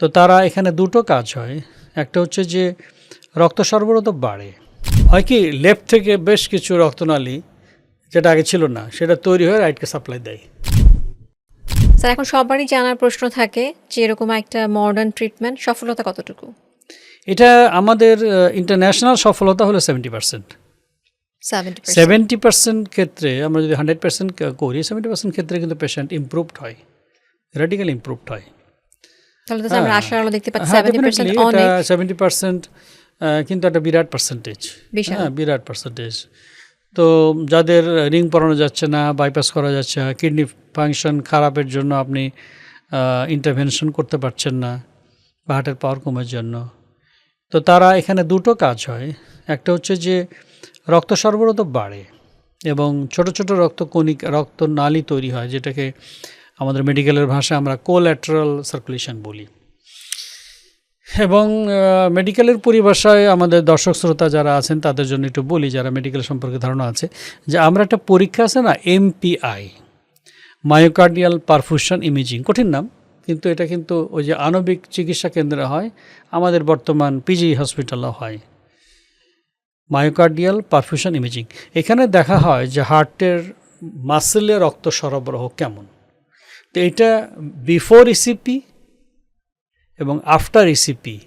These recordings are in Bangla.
তো তারা এখানে দুটো কাজ হয়। একটা হচ্ছে যে রক্ত সরবরাহ তো বাড়ে। হয় কি লেফট থেকে বেশ কিছু রক্তনালী যেটা আগে ছিল না সেটা তৈরি হয়ে রাইটকে সাপ্লাই দেয়। স্যার এখন সবারই জানার প্রশ্ন থাকে যে এরকম একটা মডার্ন ট্রিটমেন্ট সফলতা কতটুকু? এটা আমাদের ইন্টারন্যাশনাল সফলতা হলো seventy percent seventy seventy percent ক্ষেত্রে আমরা যদি হান্ড্রেড পার্সেন্ট করি সেভেন্টি পার্সেন্ট ক্ষেত্রে কিন্তু পেশেন্ট ইমপ্রুভড হয়। রেডিক্যাল ইমপ্রুভড হয়। তাহলে তো আমরা হ্যাঁ। আশার আলো দেখতে পাচ্ছি হ্যাঁ অনেক। কিন্তু একটা বিরাট পার্সেন্টেজ হ্যাঁ বিরাট পার্সেন্টেজ তো যাদের রিং পরানো যাচ্ছে না বাইপাস করা যাচ্ছে না কিডনি ফাংশন খারাপের জন্য আপনি ইন্টারভেনশন করতে পারছেন না বা হার্টের পাওয়ার কমের জন্য। তো তারা এখানে দুটো কাজ হয়। একটা হচ্ছে যে রক্ত সরবরাহ তো বাড়ে এবং ছোট ছোট রক্ত কণিক রক্ত নালী তৈরি হয় যেটাকে আমাদের মেডিকেলের ভাষায় আমরা কোল্যাটারাল সার্কুলেশন বলি। এবং মেডিকেলের পরিভাষায় আমাদের দর্শক শ্রোতা যারা আছেন, তাদের জন্য একটু বলি যারা মেডিকেল সম্পর্কে ধারণা আছে, যে আমরা একটা পরীক্ষা আছে না এমপিআই মায়োকার্ডিয়াল পারফিউশন ইমেজিং কঠিন নাম, কিন্তু এটা কিন্তু ওই যে আণবিক চিকিৎসা কেন্দ্রে হয়, আমাদের বর্তমান পিজি হসপিটালও হয়। মায়োকার্ডিয়াল পারফিউশন ইমেজিং এখানে দেখা হয় যে হার্টের মাসেলে রক্ত সরবরাহ কেমন। তো এটা বিফোর ইসিপি এবং আফটার ইসিপি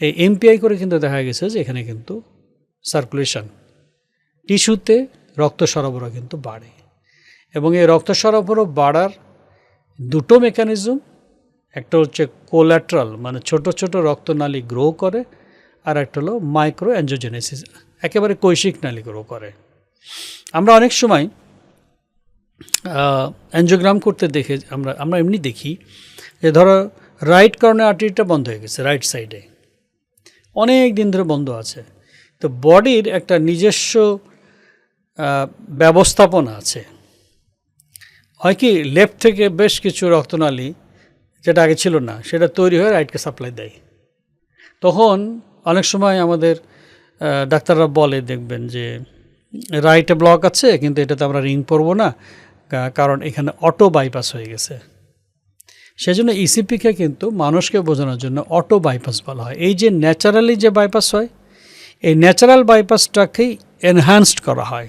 এই এমপিআই করে কিন্তু দেখা গেছে যে এখানে কিন্তু সার্কুলেশন টিস্যুতে রক্ত সরবরাহ কিন্তু বাড়ে এবং এই রক্ত সরবরাহ বাড়ার দুটো মেকানিজম একটা হচ্ছে কোল্যাট্রাল মানে ছোট ছোট রক্তনালী গ্রো করে আর একটা হলো মাইক্রো অ্যাঞ্জোজেনেসিস একেবারে কৈশিক নালী গ্রো করে। আমরা অনেক সময় অ্যাঞ্জিওগ্রাম করতে দেখে আমরা আমরা এমনি দেখি যে ধরো রাইট কারণে আর্টারিটা বন্ধ হয়ে গেছে রাইট সাইডে অনেক দিন ধরে বন্ধ আছে। তো বডির একটা নিজস্ব ব্যবস্থাপনা আছে। হয় কি লেফট থেকে বেশ কিছু রক্তনালী যেটা আগে ছিল না, সেটা তৈরি হয়ে রাইটকে সাপ্লাই দেয়। তখন অনেক সময় আমাদের ডাক্তাররা বলে দেখবেন যে রাইটে ব্লক আছে, কিন্তু এটাতে আমরা রিং পরবো না। কারণ এখানে অটো বাইপাস হয়ে গেছে। সেজন্য ইসিপিকে কিন্তু মানুষকে বোঝানোর জন্য অটো বাইপাস বলা হয়। এই যে ন্যাচারালি যে বাইপাস হয়, এই ন্যাচারাল বাইপাসটাকেই এনহ্যান্সড করা হয়।